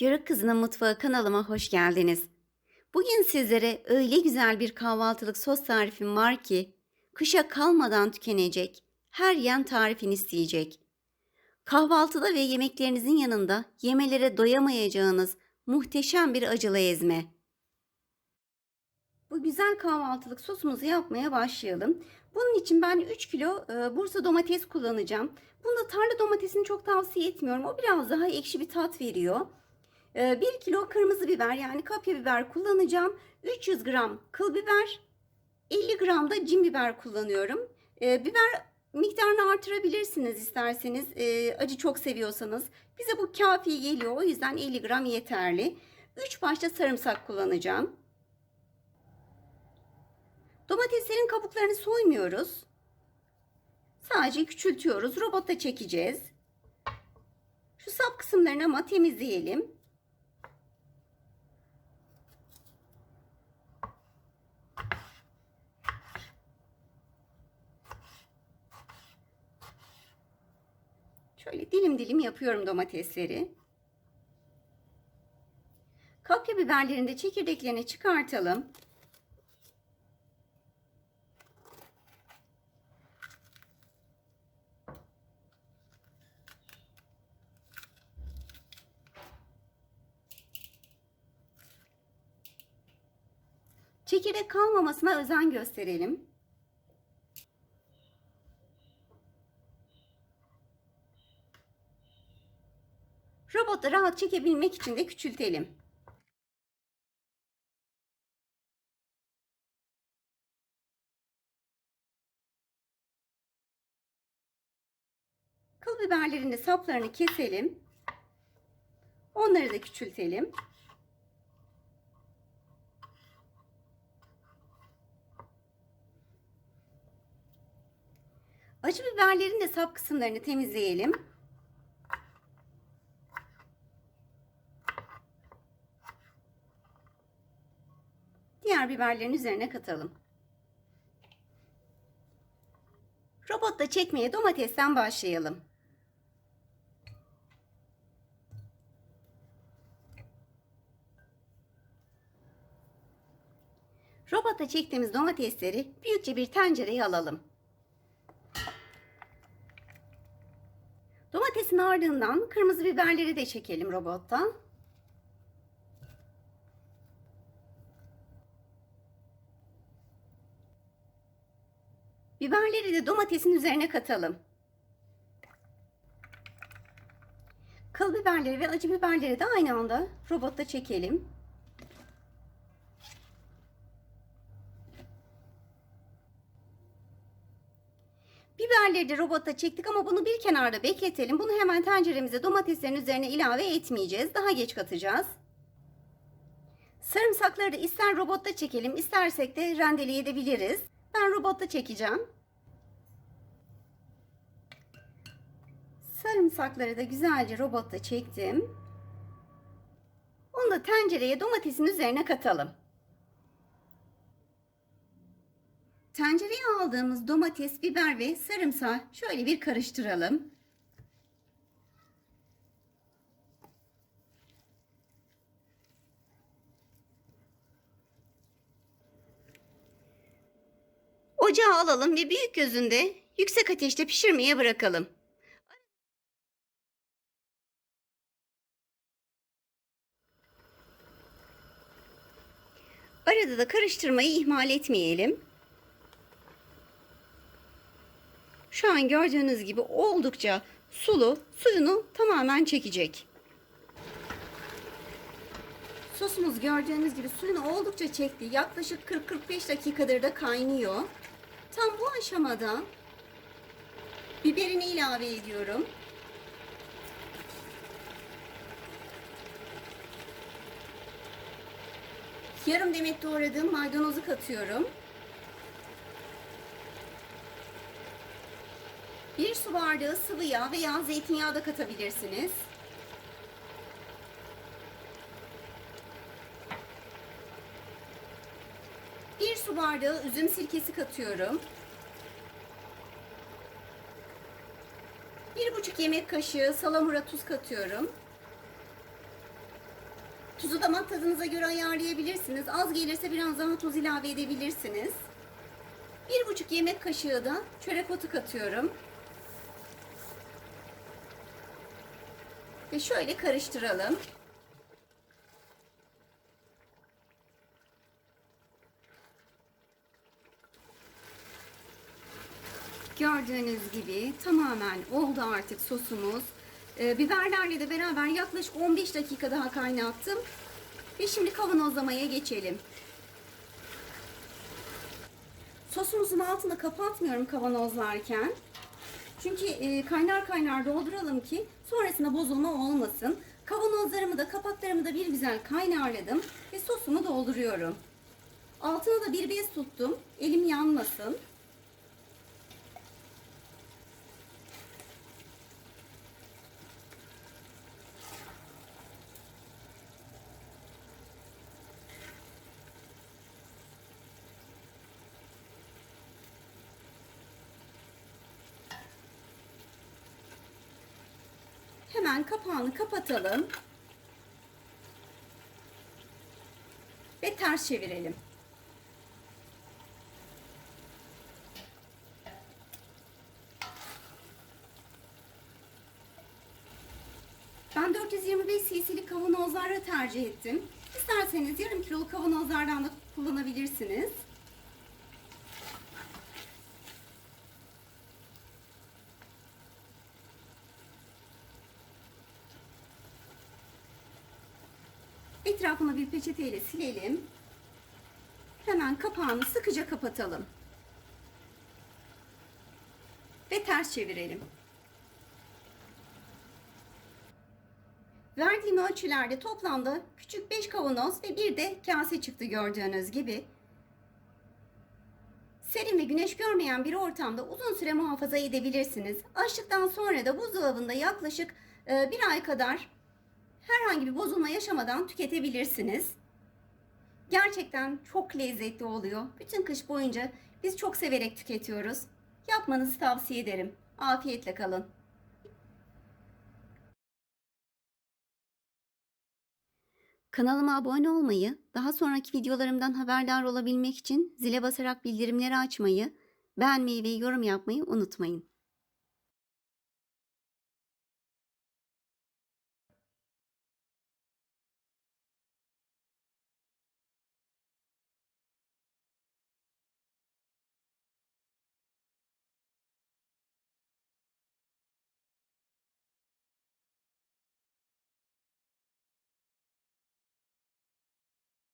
Yörük Kızının Mutfağı kanalıma hoş geldiniz. Bugün sizlere öyle güzel bir kahvaltılık sos tarifim var ki kışa kalmadan tükenecek, her yen tarifini isteyecek. Kahvaltıda ve yemeklerinizin yanında yemelere doyamayacağınız muhteşem bir acılı ezme. Bu güzel kahvaltılık sosumuzu yapmaya başlayalım. Bunun için ben 3 kilo e, Bursa domates kullanacağım. Bunda tarla domatesini çok tavsiye etmiyorum. O biraz daha ekşi bir tat veriyor. 1 Ee, kilo kırmızı biber yani kapya biber kullanacağım. 300 gram kıl biber, 50 gram da cin biber kullanıyorum. Ee, biber miktarını artırabilirsiniz isterseniz. Ee, acı çok seviyorsanız. Bize bu kafi geliyor. O yüzden 50 gram yeterli. 3 başta sarımsak kullanacağım. Domateslerin kabuklarını soymuyoruz. Sadece küçültüyoruz. Robotta çekeceğiz. Şu sap kısımlarını ama temizleyelim. Şöyle dilim dilim yapıyorum domatesleri. Kapya biberlerini de çekirdeklerini çıkartalım. Çekirdek kalmamasına özen gösterelim. Robotu rahat çekebilmek için de küçültelim. Kıl biberlerin de saplarını keselim. Onları da küçültelim. Acı biberlerin de sap kısımlarını temizleyelim. Diğer biberlerin üzerine katalım. Robotta çekmeye domatesten başlayalım. Robotta çektiğimiz domatesleri büyükçe bir tencereye alalım. Domatesin ardından kırmızı biberleri de çekelim robottan. Biberleri de domatesin üzerine katalım. Kıl biberleri ve acı biberleri de aynı anda robotta çekelim. Biberleri de robotta çektik ama bunu bir kenarda bekletelim. Bunu hemen tenceremize domateslerin üzerine ilave etmeyeceğiz. Daha geç katacağız. Sarımsakları da ister robotta çekelim istersek de rendeleyebiliriz. Ben robotta çekeceğim. Sarımsakları da güzelce robotta çektim. Onu da tencereye domatesin üzerine katalım. Tencereye aldığımız domates, biber ve sarımsağı şöyle bir karıştıralım. Ocağa alalım ve büyük gözünde yüksek ateşte pişirmeye bırakalım. Arada da karıştırmayı ihmal etmeyelim. Şu an gördüğünüz gibi oldukça sulu, suyunu tamamen çekecek. Sosumuz gördüğünüz gibi suyunu oldukça çekti. Yaklaşık 40-45 dakikadır da kaynıyor. Tam bu aşamada biberini ilave ediyorum. Yarım demet doğradığım maydanozu katıyorum. Bir su bardağı sıvı yağ veya zeytinyağı da katabilirsiniz. Bir su bardağı üzüm sirkesi katıyorum. Bir buçuk yemek kaşığı salamura tuz katıyorum. Tuzu damak tadınıza göre ayarlayabilirsiniz. Az gelirse biraz daha tuz ilave edebilirsiniz. Bir buçuk yemek kaşığı da çörek otu katıyorum. Ve şöyle karıştıralım. Gördüğünüz gibi tamamen oldu artık sosumuz. Ee, biberlerle de beraber yaklaşık 15 dakika daha kaynattım. Ve şimdi kavanozlamaya geçelim. Sosumuzun altını kapatmıyorum kavanozlarken. Çünkü e, kaynar kaynar dolduralım ki sonrasında bozulma olmasın. Kavanozlarımı da kapaklarımı da bir güzel kaynarladım ve sosumu dolduruyorum. Altına da bir bez tuttum. Elim yanmasın. Hemen kapağını kapatalım. Ve ters çevirelim. Ben 425 cc'lik kavanozlarla tercih ettim. İsterseniz yarım kiloluk kavanozlardan da kullanabilirsiniz. Etrafını bir peçeteyle silelim. Hemen kapağını sıkıca kapatalım. Ve ters çevirelim. Verdiğim ölçülerde toplamda küçük 5 kavanoz ve bir de kase çıktı gördüğünüz gibi. Serin ve güneş görmeyen bir ortamda uzun süre muhafaza edebilirsiniz. Açtıktan sonra da buzdolabında yaklaşık e, bir ay kadar herhangi bir bozulma yaşamadan tüketebilirsiniz. Gerçekten çok lezzetli oluyor. Bütün kış boyunca biz çok severek tüketiyoruz. Yapmanızı tavsiye ederim. Afiyetle kalın. Kanalıma abone olmayı, daha sonraki videolarımdan haberdar olabilmek için zile basarak bildirimleri açmayı, beğenmeyi ve yorum yapmayı unutmayın.